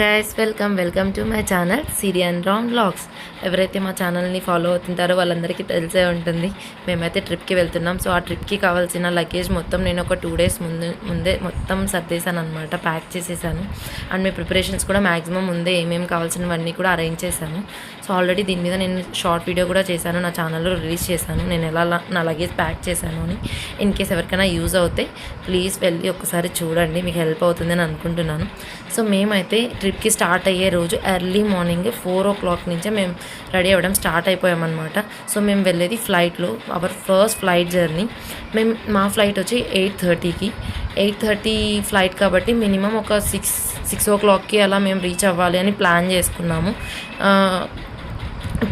Hello guys welcome welcome to my channel Syrian రాంగ్ blogs ఎవరైతే మా ఛానల్ని ఫాలో అవుతుంటారో వాళ్ళందరికీ తెలిసే ఉంటుంది. మేమైతే ట్రిప్కి వెళ్తున్నాం. సో ఆ ట్రిప్కి కావాల్సిన లగేజ్ మొత్తం నేను ఒక టూ డేస్ ముందు ముందే మొత్తం సర్దేశాను అనమాట ప్యాక్ చేసేసాను. అండ్ మీ ప్రిపరేషన్స్ కూడా మ్యాక్సిమం ముందే ఏమేమి కావాల్సినవన్నీ కూడా అరేంజ్ చేశాను. సో ఆల్రెడీ దీని మీద నేను షార్ట్ వీడియో కూడా చేశాను నా ఛానల్లో రిలీజ్ చేశాను. నేను ఎలా నా లగేజ్ ప్యాక్ చేశాను అని. ఇన్ కేస్ ఎవరికైనా యూజ్ అవుతే ప్లీజ్ వెళ్ళి ఒకసారి చూడండి మీకు హెల్ప్ అవుతుందని అనుకుంటున్నాను. సో మేమైతే ట్రిప్కి స్టార్ట్ అయ్యే రోజు early morning four o'clock నుంచే మేము రెడీ అవ్వడం స్టార్ట్ అయిపోయామన్నమాట. సో మేము వెళ్ళేది ఫ్లైట్లో అవర్ ఫస్ట్ ఫ్లైట్ జర్నీ మేము మా ఫ్లైట్ వచ్చి ఎయిట్ థర్టీకి ఎయిట్ థర్టీ ఫ్లైట్ కాబట్టి మినిమం ఒక సిక్స్ సిక్స్ ఓ క్లాక్కి అలా మేము రీచ్ అవ్వాలి అని ప్లాన్ చేసుకున్నాము.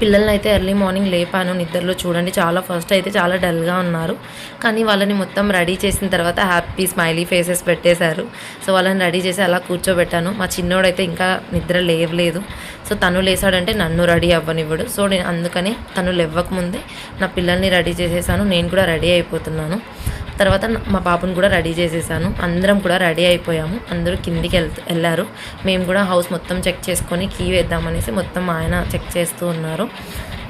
పిల్లల్ని అయితే ఎర్లీ మార్నింగ్ లేపాను నిద్రలో చూడండి. చాలా ఫస్ట్ అయితే చాలా డల్గా ఉన్నారు. కానీ వాళ్ళని మొత్తం రెడీ చేసిన తర్వాత హ్యాపీ స్మైలీ ఫేసెస్ పెట్టేశారు. సో వాళ్ళని రెడీ చేసి అలా కూర్చోబెట్టాను. మా చిన్నోడైతే ఇంకా నిద్ర లేవలేదు. సో తను లేసాడంటే నన్ను రెడీ అవ్వనివ్వడు. సో నేను అందుకని తను లేవ్వకముందే నా పిల్లల్ని రెడీ చేసేసాను. నేను కూడా రెడీ అయిపోతున్నాను. తర్వాత మా బాబుని కూడా రెడీ చేసేసాను. అందరం కూడా రెడీ అయిపోయాము. అందరూ కిందికి వెళ్తూ వెళ్ళారు. మేము కూడా హౌస్ మొత్తం చెక్ చేసుకొని కీ వేద్దామనేసి మొత్తం ఆయన చెక్ చేస్తూ ఉన్నారు.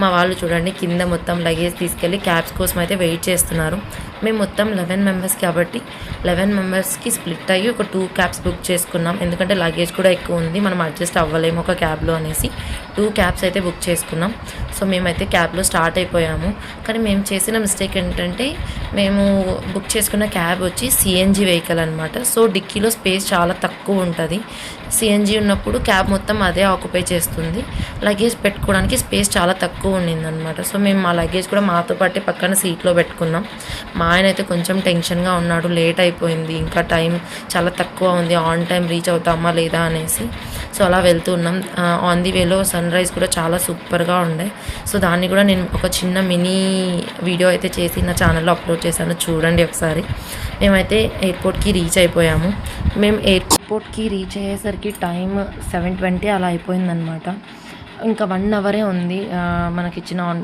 మా వాళ్ళు చూడండి కింద మొత్తం లగేజ్ తీసుకెళ్ళి క్యాబ్స్ కోసం అయితే వెయిట్ చేస్తున్నారు. మేము మొత్తం లెవెన్ మెంబర్స్ కాబట్టి లెవెన్ మెంబర్స్కి స్ప్లిట్ అయ్యి ఒక టూ క్యాబ్స్ బుక్ చేసుకున్నాం. ఎందుకంటే లగేజ్ కూడా ఎక్కువ ఉంది. మనం అడ్జస్ట్ అవ్వలేము ఒక క్యాబ్లో అనేసి. టూ క్యాబ్స్ అయితే బుక్ చేసుకున్నాం. సో మేమైతే క్యాబ్లో స్టార్ట్ అయిపోయాము. కానీ మేము చేసిన మిస్టేక్ ఏంటంటే మేము బుక్ చేసుకున్న క్యాబ్ వచ్చి సిఎన్జి వెహికల్ అనమాట సో డిక్కీలో స్పేస్ చాలా తక్కువ ఉంటుంది. సిఎన్జి ఉన్నప్పుడు క్యాబ్ మొత్తం అదే ఆక్యుపై చేస్తుంది. లగేజ్ పెట్టుకోవడానికి స్పేస్ చాలా తక్కువ ఉండిందనమాట సో మేము మా లగేజ్ కూడా మాతో పాటే పక్కన సీట్లో పెట్టుకున్నాం. మా ఆయన అయితే కొంచెం టెన్షన్గా ఉన్నాడు లేట్ అయిపోయింది. ఇంకా టైం చాలా తక్కువ ఉంది. ఆన్ టైం రీచ్ అవుతామా లేదా అనేసి. సో అలా వెళ్తూ ఉన్నాం. ఆన్ ది వేలో సన్ రైజ్ కూడా చాలా సూపర్గా ఉండే. సో దాన్ని కూడా నేను ఒక చిన్న మినీ వీడియో అయితే చేసి నా ఛానల్లో అప్లోడ్ చేశాను. చూడండి ఒకసారి. మేమైతే ఎయిర్పోర్ట్కి రీచ్ అయిపోయాము. మేము ఎయిర్పోర్ట్కి రీచ్ అయ్యేసరికి టైం సెవెన్ ట్వంటీ అలా అయిపోయిందనమాట ఇంకా వన్ అవరే ఉంది. మనకిచ్చిన ఆన్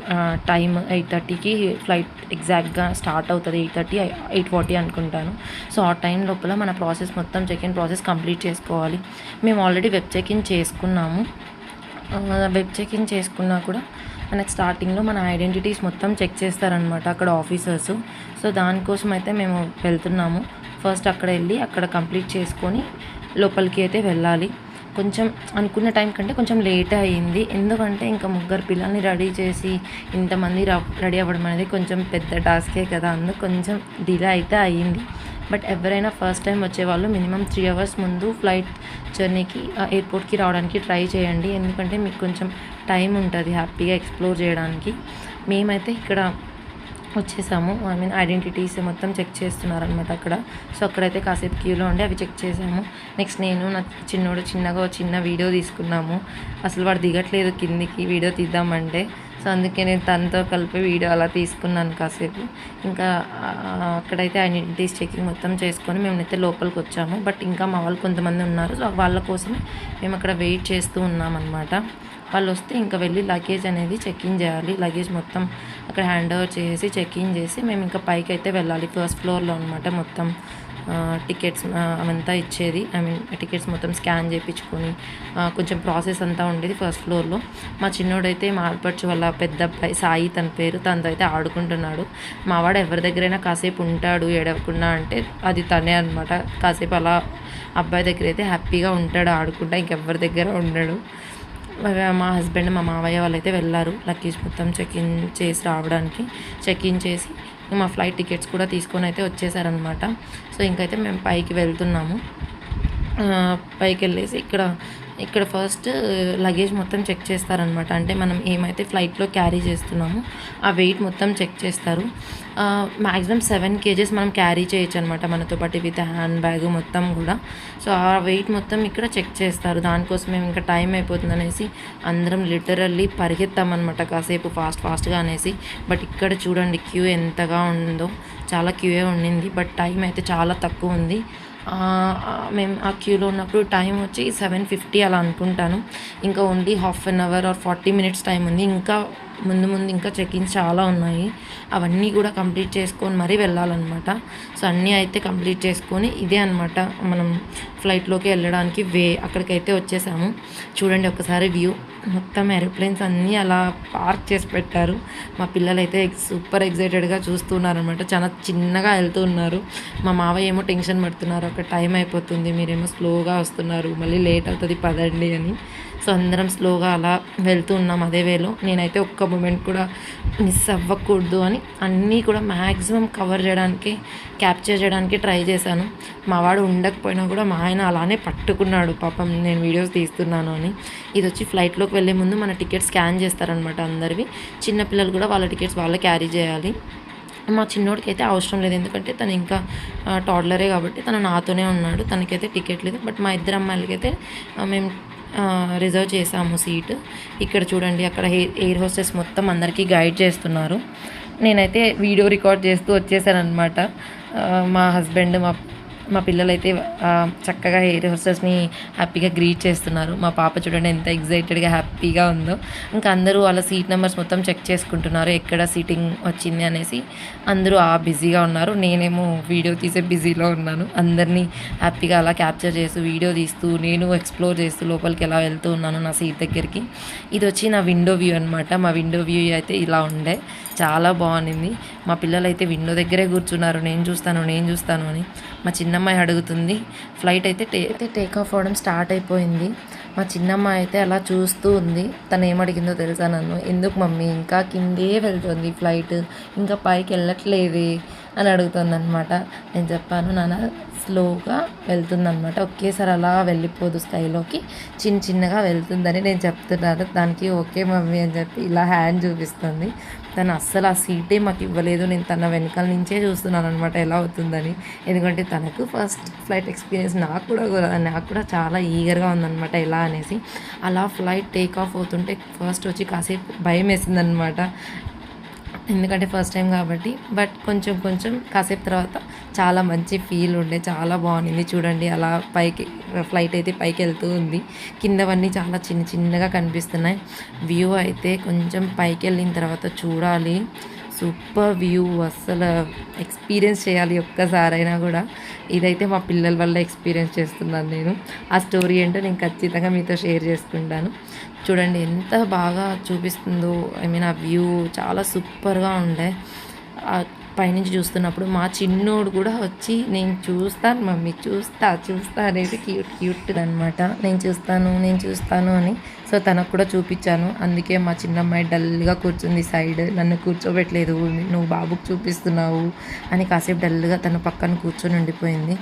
టైం ఎయిట్ థర్టీకి ఫ్లైట్ ఎగ్జాక్ట్గా స్టార్ట్ అవుతుంది. ఎయిట్ థర్టీ ఎయిట్ ఫార్టీ అనుకుంటాను. సో ఆ టైం లోపల మన ప్రాసెస్ మొత్తం చెక్ ఇన్ ప్రాసెస్ కంప్లీట్ చేసుకోవాలి. మేము ఆల్రెడీ వెబ్ చెక్ ఇన్ చేసుకున్నాము. వెబ్ చెక్ ఇన్ చేసుకున్నా కూడా మనకి స్టార్టింగ్లో మన ఐడెంటిటీస్ మొత్తం చెక్ చేస్తారనమాట అక్కడ ఆఫీసర్స్ సో దానికోసం అయితే మేము వెళ్తున్నాము. ఫస్ట్ అక్కడ వెళ్ళి అక్కడ కంప్లీట్ చేసుకొని లోపలికి అయితే వెళ్ళాలి. కొంచెం అనుకున్న టైం కంటే కొంచెం లేట్ అయ్యింది. ఎందుకంటే ఇంకా ముగ్గురు పిల్లల్ని రెడీ చేసి ఇంతమంది రెడీ అవ్వడం అనేది కొంచెం పెద్ద టాస్కే కదా. అందుకు కొంచెం డిలే అయితే అయ్యింది. బట్ ఎవరైనా ఫస్ట్ టైం వచ్చేవాళ్ళు మినిమం త్రీ అవర్స్ ముందు ఫ్లైట్ జర్నీకి ఎయిర్పోర్ట్కి రావడానికి ట్రై చేయండి. ఎందుకంటే మీకు కొంచెం టైం ఉంటుంది హ్యాపీగా ఎక్స్ప్లోర్ చేయడానికి. మేమైతే ఇక్కడ వచ్చేసాము. ఐ మీన్ ఐడెంటిటీస్ మొత్తం చెక్ చేస్తున్నారనమాట అక్కడ. సో అక్కడైతే కాసేపు క్యూలో ఉండి అవి చెక్ చేసాము. నెక్స్ట్ నేను నా చిన్నోడు చిన్నగా ఒక చిన్న వీడియో తీసుకున్నాము. అసలు వాడు దిగట్లేదు కిందికి వీడియో తీద్దామంటే సో అందుకే నేను తనతో కలిపి వీడియో అలా తీసుకున్నాను కాసేపు. ఇంకా అక్కడైతే ఐడెంటిటీస్ చెకింగ్ మొత్తం చేసుకొని మేమైతే లోపలికి వచ్చాము. బట్ ఇంకా మా వాళ్ళు కొంతమంది ఉన్నారు. సో వాళ్ళ కోసం మేము అక్కడ వెయిట్ చేస్తూ ఉన్నామన్నమాట. వాళ్ళు వస్తే ఇంకా వెళ్ళి లగేజ్ అనేది చెక్ఇన్ చేయాలి. లగేజ్ మొత్తం అక్కడ హ్యాండ్ ఓవర్ చేసి చెక్ ఇన్ చేసి మేము ఇంకా పైకి అయితే వెళ్ళాలి ఫస్ట్ ఫ్లోర్లో అనమాట మొత్తం టికెట్స్ అవంతా ఇచ్చేది. ఐ మీన్ టికెట్స్ మొత్తం స్కాన్ చేయించుకొని కొంచెం ప్రాసెస్ అంతా ఉండేది ఫస్ట్ ఫ్లోర్లో మా చిన్నోడైతే మా వాళ్ళ పెద్ద అబ్బాయి సాయి తన పేరు తనతో అయితే ఆడుకుంటున్నాడు. మా వాడు ఎవరి దగ్గరైనా కాసేపు ఉంటాడు ఏడవకుండా అంటే అది తనే అనమాట కాసేపు అలా అబ్బాయి దగ్గర అయితే హ్యాపీగా ఉంటాడు ఆడుకుంటా ఇంకెవరి దగ్గర ఉండడు. మా- హస్బెండ్ మా మావయ్య వాళ్ళు అయితే వెళ్ళారు లగేజ్ మొత్తం చెక్ ఇన్ చేసి రావడానికి. చెక్ ఇన్ చేసి మా ఫ్లైట్ టికెట్స్ కూడా తీసుకొని అయితే వచ్చేసారనమాట సో ఇంకైతే మేము పైకి వెళ్తున్నాము. పైకి వెళ్ళేసి ఇక్కడ ఇక్కడ ఫస్ట్ లగేజ్ మొత్తం చెక్ చేస్తారనమాట అంటే మనం ఏమైతే ఫ్లైట్లో క్యారీ చేస్తున్నామో ఆ వెయిట్ మొత్తం చెక్ చేస్తారు. మ్యాక్సిమం సెవెన్ కేజెస్ మనం క్యారీ చేయొచ్చు అనమాట మనతో పాటు విత్ హ్యాండ్ బ్యాగ్ మొత్తం కూడా. సో ఆ వెయిట్ మొత్తం ఇక్కడ చెక్ చేస్తారు. దానికోసం మేము ఇంకా టైం అయిపోతుంది అనేసి అందరం లిటరల్లీ పరిగెత్తామన్నమాట కాసేపు ఫాస్ట్ ఫాస్ట్గా అనేసి. బట్ ఇక్కడ చూడండి క్యూ ఎంతగా ఉందో చాలా క్యూఏ ఉండింది. బట్ టైం అయితే చాలా తక్కువ ఉంది. మేము ఆ క్యూలో ఉన్నప్పుడు టైం వచ్చి సెవెన్ ఫిఫ్టీ అలా అనుకుంటాను. ఇంకా only half an hour or forty minutes time ఉంది. ఇంకా ముందు ముందు ఇంకా చెకింగ్స్ చాలా ఉన్నాయి. అవన్నీ కూడా కంప్లీట్ చేసుకొని మరీ వెళ్ళాలన్నమాట. సో అన్నీ అయితే కంప్లీట్ చేసుకొని ఇదే అనమాట మనం ఫ్లైట్లోకి వెళ్ళడానికి వే అక్కడికైతే వచ్చేసాము. చూడండి ఒకసారి వ్యూ మొత్తం ఏరోప్లేన్స్ అన్నీ అలా పార్క్ చేసి పెట్టారు. మా పిల్లలు అయితే సూపర్ ఎగ్జైటెడ్గా చూస్తున్నారనమాట చాలా చిన్నగా వెళ్తూ ఉన్నారు. మా మావయ్య ఏమో టెన్షన్ పడుతున్నారు. ఒక టైం అయిపోతుంది. మీరేమో స్లోగా వస్తున్నారు. మళ్ళీ లేట్ అవుతుంది. పదండి అని. సో అందరం స్లోగా అలా వెళ్తూ ఉన్నాం అదే వేలో. నేనైతే ఒక్క మూమెంట్ కూడా మిస్ అవ్వకూడదు అని అన్నీ కూడా మ్యాక్సిమం కవర్ చేయడానికి క్యాప్చర్ చేయడానికి ట్రై చేశాను. మా వాడు ఉండకపోయినా కూడా మా ఆయన అలానే పట్టుకున్నాడు. పాపం నేను వీడియోస్ తీస్తున్నాను అని. ఇది వచ్చి ఫ్లైట్లోకి వెళ్ళే ముందు మన టికెట్ స్కాన్ చేస్తారనమాట అందరివి. చిన్నపిల్లలు కూడా వాళ్ళ టికెట్స్ వాళ్ళే క్యారీ చేయాలి. మా చిన్నోడికి అయితే అవసరం లేదు. ఎందుకంటే తను ఇంకా టాడ్లరే కాబట్టి తను నాతోనే ఉన్నాడు. తనకైతే టికెట్ లేదు. బట్ మా ఇద్దరు అమ్మాయిలకైతే మేము రిజర్వ్ చేసాము సీట్ ఇక్కడ చూడండి అక్కడ ఎయిర్ హోస్టెస్ మొత్తం అందరికీ గైడ్ చేస్తున్నారు. నేనైతే వీడియో రికార్డ్ చేస్తూ వచ్చేసాను అనమాట మా హస్బెండ్ మా మా పిల్లలైతే చక్కగా ఎయిర్ హోస్టర్స్ని హ్యాపీగా గ్రీట్ చేస్తున్నారు. మా పాప చూడండి ఎంత ఎగ్జైటెడ్గా హ్యాపీగా ఉందో. ఇంకా అందరూ వాళ్ళ సీట్ నెంబర్స్ మొత్తం చెక్ చేసుకుంటున్నారు. ఎక్కడ సీటింగ్ వచ్చింది అనేసి అందరూ ఆ బిజీగా ఉన్నారు. నేనేమో వీడియో తీసే బిజీలో ఉన్నాను. అందరినీ హ్యాపీగా అలా క్యాప్చర్ చేస్తూ వీడియో తీస్తూ నేను ఎక్స్ప్లోర్ చేస్తూ లోపలికి ఎలా వెళ్తూ ఉన్నాను నా సీట్ దగ్గరికి. ఇది వచ్చి నా విండో వ్యూ అనమాట మా విండో వ్యూ అయితే ఇలా ఉండే. చాలా బాగుంది మా పిల్లలైతే విండో దగ్గరే కూర్చున్నారు. నేను చూస్తాను నేను చూస్తాను అని. మా చిన్నమ్మాయి అడుగుతుంది. ఫ్లైట్ అయితే టే అయితే టేక్ ఆఫ్ అవ్వడం స్టార్ట్ అయిపోయింది. మా చిన్నమ్మాయి అయితే అలా చూస్తూ ఉంది. తను ఏమడిగిందో తెలుసా నన్ను? ఎందుకు మమ్మీ? ఇంకా కిందే వెళ్తుంది ఫ్లైట్ ఇంకా పైకి వెళ్ళట్లేదే. అని అడుగుతుందనమాట నేను చెప్పాను నాన్న స్లోగా వెళ్తుందన్నమాట. ఒకేసారి అలా వెళ్ళిపోదు స్కైలోకి చిన్న చిన్నగా వెళ్తుందని నేను చెప్తున్నాను. దానికి ఓకే మమ్మీ అని చెప్పి ఇలా హ్యాండ్ చూపిస్తుంది. తను అస్సలు ఆ సీటే మాకు ఇవ్వలేదు. నేను తన వెనకాల నుంచే చూస్తున్నాను అనమాట ఎలా అవుతుందని. ఎందుకంటే తనకు ఫస్ట్ ఫ్లైట్ ఎక్స్పీరియన్స్ నాకు కూడా కూడా- నాకు కూడా చాలా ఈగర్గా ఉందన్నమాట. ఎలా అనేసి. అలా ఫ్లైట్ టేక్ ఆఫ్ అవుతుంటే ఫస్ట్ వచ్చి కాసేపు భయం వేసిందనమాట ఎందుకంటే ఫస్ట్ టైం కాబట్టి. బట్ కొంచెం కొంచెం కాసేపు తర్వాత చాలా మంచి ఫీల్ ఉండే చాలా బాగుంది చూడండి అలా పైకి ఫ్లైట్ అయితే పైకి వెళ్తూ ఉంది. కిందవన్నీ చాలా చిన్న చిన్నగా కనిపిస్తున్నాయి. వ్యూ అయితే కొంచెం పైకి వెళ్ళిన తర్వాత చూడాలి. సూపర్ వ్యూ అస్సలు ఎక్స్పీరియన్స్ చేయాలి ఒక్కసారైనా కూడా. ఇదైతే మా పిల్లల వల్ల ఎక్స్పీరియన్స్ చేస్తున్నాను నేను. ఆ స్టోరీ ఏంటో నేను ఖచ్చితంగా మీతో షేర్ చేసుకుంటాను. చూడండి ఎంత బాగా చూపిస్తుందో. ఐ మీన్ ఆ వ్యూ చాలా సూపర్గా ఉండే. పైనుంచి చూస్తున్నప్పుడు మా చిన్నోడు కూడా వచ్చి నేను చూస్తాను మమ్మీ చూస్తా చూస్తా అనేది క్యూట్ క్యూట్ అనమాట నేను చూస్తాను నేను చూస్తాను అని సో తనకు కూడా చూపించాను. అందుకే మా చిన్నమ్మాయి డల్గా కూర్చుంది సైడ్. నన్ను కూర్చోబెట్టలేదు. నువ్వు బాబుకు చూపిస్తున్నావు అని కాసేపు డల్గా తన పక్కన కూర్చొని ఉండిపోయింది.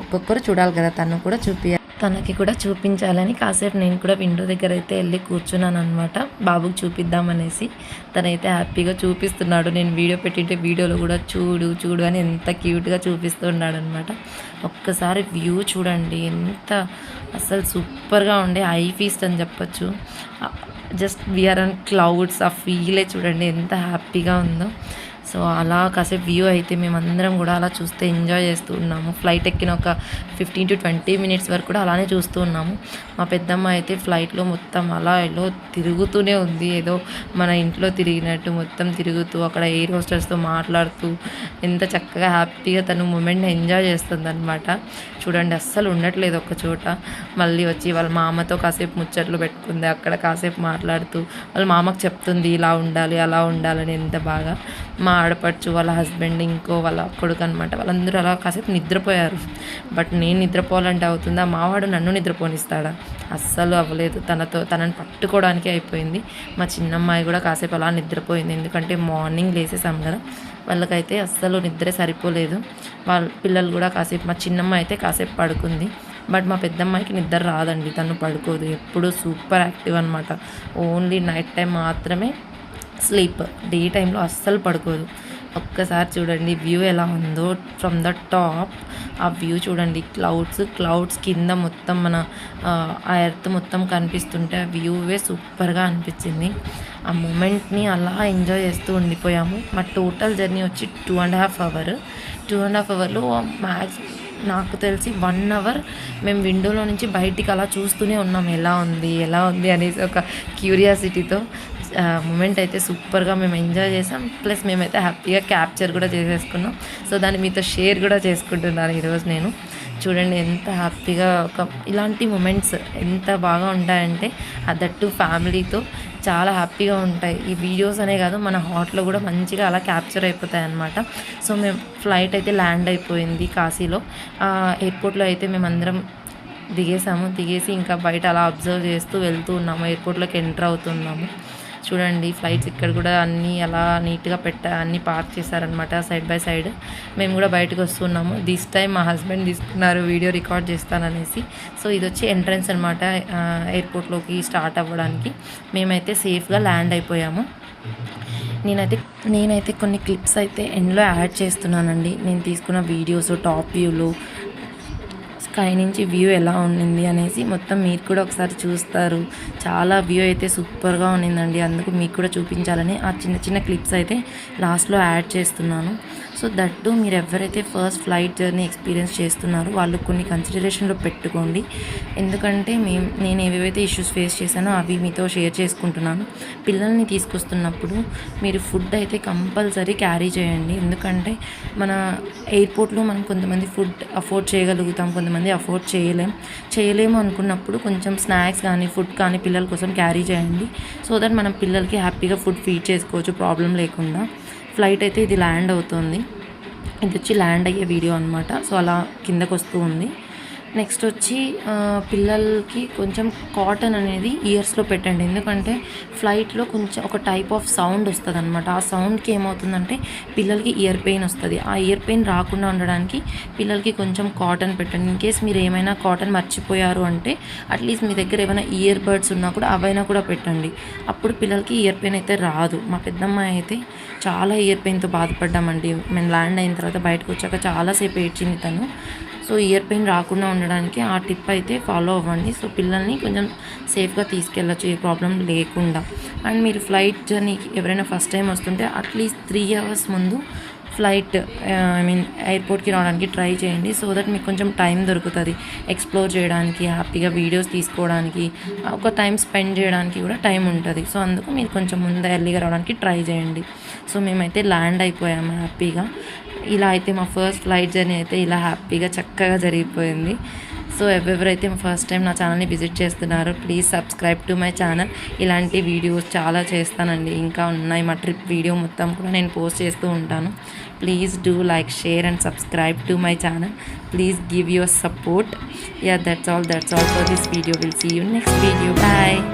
ఒక్కొక్కరు చూడాలి కదా తను కూడా చూపి తనకి కూడా చూపించాలని కాసేపు నేను కూడా విండో దగ్గర అయితే వెళ్ళి కూర్చున్నాను అనమాట బాబుకి చూపిద్దామనేసి తనైతే హ్యాపీగా చూపిస్తున్నాడు. నేను వీడియో పెట్టింటే వీడియోలో కూడా చూడు చూడు అని ఎంత క్యూట్గా చూపిస్తున్నాడు అనమాట ఒక్కసారి వ్యూ చూడండి ఎంత అసలు సూపర్గా ఉండే ఐ ఫీస్ట్ అని చెప్పొచ్చు. జస్ట్ వీఆర్ అండ్ క్లౌడ్స్ ఆ ఫీలే చూడండి ఎంత హ్యాపీగా ఉందో. సో అలా కాసేపు వ్యూ అయితే మేమందరం కూడా అలా చూస్తే ఎంజాయ్ చేస్తూ ఉన్నాము. ఫ్లైట్ ఎక్కిన ఒక ఫిఫ్టీన్ టు ట్వంటీ మినిట్స్ వరకు కూడా అలానే చూస్తూ ఉన్నాము. మా పెద్దమ్మ అయితే ఫ్లైట్లో మొత్తం అలా ఏదో తిరుగుతూనే ఉంది. ఏదో మన ఇంట్లో తిరిగినట్టు మొత్తం తిరుగుతూ అక్కడ ఎయిర్ హోస్టర్స్తో మాట్లాడుతూ ఎంత చక్కగా హ్యాపీగా తను మూమెంట్ని ఎంజాయ్ చేస్తుంది అనమాట చూడండి అస్సలు ఉండట్లేదు ఒక చోట. మళ్ళీ వచ్చి వాళ్ళ మామతో కాసేపు ముచ్చట్లు పెట్టుకుంది. అక్కడ కాసేపు మాట్లాడుతూ వాళ్ళ మామకు చెప్తుంది ఇలా ఉండాలి అలా ఉండాలని ఎంత బాగా. మా ఆడపడుచు వాళ్ళ హస్బెండ్ ఇంకో వాళ్ళ కొడుకు అనమాట వాళ్ళందరూ అలా కాసేపు నిద్రపోయారు. బట్ నేను నిద్రపోవాలంటే అవుతుందా? మావాడు నన్ను నిద్రపోనిస్తాడా? అస్సలు అవ్వలేదు. తనతో తనని పట్టుకోవడానికి అయిపోయింది. మా చిన్నమ్మాయి కూడా కాసేపు అలా నిద్రపోయింది. ఎందుకంటే మార్నింగ్ లేసేసాం కదా. వాళ్ళకైతే అస్సలు నిద్ర సరిపోలేదు. వాళ్ళ పిల్లలు కూడా కాసేపు మా చిన్నమ్మ అయితే కాసేపు పడుకుంది. బట్ మా పెద్దమ్మాయికి నిద్ర రాదండి. తను పడుకోదు. ఎప్పుడు సూపర్ యాక్టివ్ అనమాట ఓన్లీ నైట్ టైం మాత్రమే స్లీప్. డే టైంలో అస్సలు పడుకోదు. ఒక్కసారి చూడండి వ్యూ ఎలా ఉందో ఫ్రమ్ ద టాప్ ఆ వ్యూ చూడండి క్లౌడ్స్ క్లౌడ్స్ కింద మొత్తం మన ఆ ఎర్త్ మొత్తం కనిపిస్తుంటే ఆ వ్యూవే సూపర్గా అనిపించింది. ఆ మూమెంట్ని అలా ఎంజాయ్ చేస్తూ ఉండిపోయాము. మా టోటల్ జర్నీ వచ్చి two and half hour two and half అవర్లో మ్యాక్స్ నాకు తెలిసి వన్ అవర్ మేము విండోలో నుంచి బయటికి అలా చూస్తూనే ఉన్నాం. ఎలా ఉంది ఎలా ఉంది అనేసి ఒక క్యూరియాసిటీతో మూమెంట్ అయితే సూపర్గా మేము ఎంజాయ్ చేసాం. ప్లస్ మేమైతే హ్యాపీగా క్యాప్చర్ కూడా చేసేసుకున్నాం. సో దాన్ని మీతో షేర్ కూడా చేసుకుంటున్నాను ఈరోజు నేను. చూడండి ఎంత హ్యాపీగా ఒక ఇలాంటి మూమెంట్స్ ఎంత బాగా ఉంటాయంటే అదట్టు ఫ్యామిలీతో చాలా హ్యాపీగా ఉంటాయి. ఈ వీడియోస్ అనే కాదు మన హాట్లో కూడా మంచిగా అలా క్యాప్చర్ అయిపోతాయి అన్నమాట. సో మేము ఫ్లైట్ అయితే ల్యాండ్ అయిపోయింది కాశీలో. ఎయిర్పోర్ట్లో అయితే మేమందరం దిగేసాము. దిగేసి ఇంకా బయట అలా అబ్జర్వ్ చేస్తూ వెళ్తూ ఉన్నాము. ఎయిర్పోర్ట్లోకి ఎంటర్ అవుతున్నాము. చూడండి ఫ్లైట్స్ ఇక్కడ కూడా అన్నీ అలా నీట్గా పెట్టా అన్నీ పార్క్ చేశారనమాట సైడ్ బై సైడ్ మేము కూడా బయటకు వస్తున్నాము. దిస్ టైం మా హస్బెండ్ తీసుకున్నారు వీడియో రికార్డ్ చేస్తాననేసి. సో ఇది వచ్చి ఎంట్రన్స్ అనమాట ఎయిర్పోర్ట్లోకి స్టార్ట్ అవ్వడానికి. మేమైతే సేఫ్గా ల్యాండ్ అయిపోయాము. నేనైతే నేనైతే కొన్ని క్లిప్స్ అయితే ఎండ్లో యాడ్ చేస్తున్నానండి. నేను తీసుకున్న వీడియోస్ టాప్ వ్యూలు స్కై నుంచి వ్యూ ఎలా ఉండింది అనేసి మొత్తం మీరు కూడా ఒకసారి చూస్తారు. చాలా వ్యూ అయితే సూపర్గా ఉండిందండి. అందుకు మీకు కూడా చూపించాలని ఆ చిన్న చిన్న క్లిప్స్ అయితే లాస్ట్లో యాడ్ చేస్తున్నాను. సో దట్టు మీరు ఎవరైతే ఫస్ట్ ఫ్లైట్ జర్నీ ఎక్స్పీరియన్స్ చేస్తున్నారో వాళ్ళు కొన్ని కన్సిడరేషన్లో పెట్టుకోండి. ఎందుకంటే మేము నేను ఏవేవైతే ఇష్యూస్ ఫేస్ చేశానో అవి మీతో షేర్ చేసుకుంటున్నాను. పిల్లల్ని తీసుకొస్తున్నప్పుడు మీరు ఫుడ్ అయితే కంపల్సరీ క్యారీ చేయండి. ఎందుకంటే మన ఎయిర్పోర్ట్లో మనం కొంతమంది ఫుడ్ అఫోర్డ్ చేయగలుగుతాం కొంతమంది అఫోర్డ్ చేయలేం. చేయలేము అనుకున్నప్పుడు కొంచెం స్నాక్స్ కానీ ఫుడ్ కానీ పిల్లల కోసం క్యారీ చేయండి. సో దట్ మనం పిల్లలకి హ్యాపీగా ఫుడ్ ఫీడ్ చేసుకోవచ్చు ప్రాబ్లం లేకుండా. ఫ్లైట్ అయితే ఇది ల్యాండ్ అవుతుంది. ఇది వచ్చి ల్యాండ్ అయ్యే వీడియో అనమాట సో అలా కిందకు వస్తూ ఉంది. నెక్స్ట్ వచ్చి పిల్లలకి కొంచెం కాటన్ అనేది ఇయర్స్లో పెట్టండి. ఎందుకంటే ఫ్లైట్లో కొంచెం ఒక టైప్ ఆఫ్ సౌండ్ వస్తుంది అనమాట ఆ సౌండ్కి ఏమవుతుందంటే పిల్లలకి ఇయర్ పెయిన్ వస్తుంది. ఆ ఇయర్ పెయిన్ రాకుండా ఉండడానికి పిల్లలకి కొంచెం కాటన్ పెట్టండి. ఇన్ కేస్ మీరు ఏమైనా కాటన్ మర్చిపోయారు అంటే అట్లీస్ట్ మీ దగ్గర ఏమైనా ఇయర్ బర్డ్స్ ఉన్నా కూడా అవైనా కూడా పెట్టండి. అప్పుడు పిల్లలకి ఇయర్ పెయిన్ అయితే రాదు. మా పెద్దమ్మాయి అయితే చాలా ఇయర్ పెయిన్తో బాధపడ్డామండి. మేము ల్యాండ్ అయిన తర్వాత బయటకు వచ్చాక చాలాసేపు ఏడ్చింది తను. సో ఇయర్ పెయిన్ రాకుండా ఉండడానికి ఆ టిప్ అయితే ఫాలో అవ్వండి. సో పిల్లల్ని కొంచెం సేఫ్గా తీసుకెళ్ళచ్చు ఏ ప్రాబ్లం లేకుండా. అండ్ మీరు ఫ్లైట్ జర్నీకి ఎవరైనా ఫస్ట్ టైం వస్తుంటే అట్లీస్ట్ త్రీ అవర్స్ ముందు ఫ్లైట్ ఐ మీన్ ఎయిర్పోర్ట్కి రావడానికి ట్రై చేయండి. సో దట్ మీకు కొంచెం టైం దొరుకుతుంది ఎక్స్ప్లోర్ చేయడానికి హ్యాపీగా వీడియోస్ తీసుకోవడానికి ఒక టైం స్పెండ్ చేయడానికి కూడా టైం ఉంటుంది. సో అందుకు మీరు కొంచెం ముందు ఎర్లీగా రావడానికి ట్రై చేయండి. సో మేమైతే ల్యాండ్ అయిపోయాము హ్యాపీగా. ఇలా అయితే మా ఫస్ట్ ఫ్లైట్ జర్నీ అయితే ఇలా హ్యాపీగా చక్కగా జరిగిపోయింది. సో ఎవరెవరైతే ఫస్ట్ టైం నా ఛానల్ని విజిట్ చేస్తున్నారో please subscribe to my channel ఇలాంటి వీడియోస్ చాలా చేస్తానండి. ఇంకా ఉన్నాయి మా ట్రిప్ వీడియో మొత్తం కూడా నేను పోస్ట్ చేస్తూ ఉంటాను. Please do like share and subscribe to my channel please give your support yeah that's all that's all for this video will see you next video bye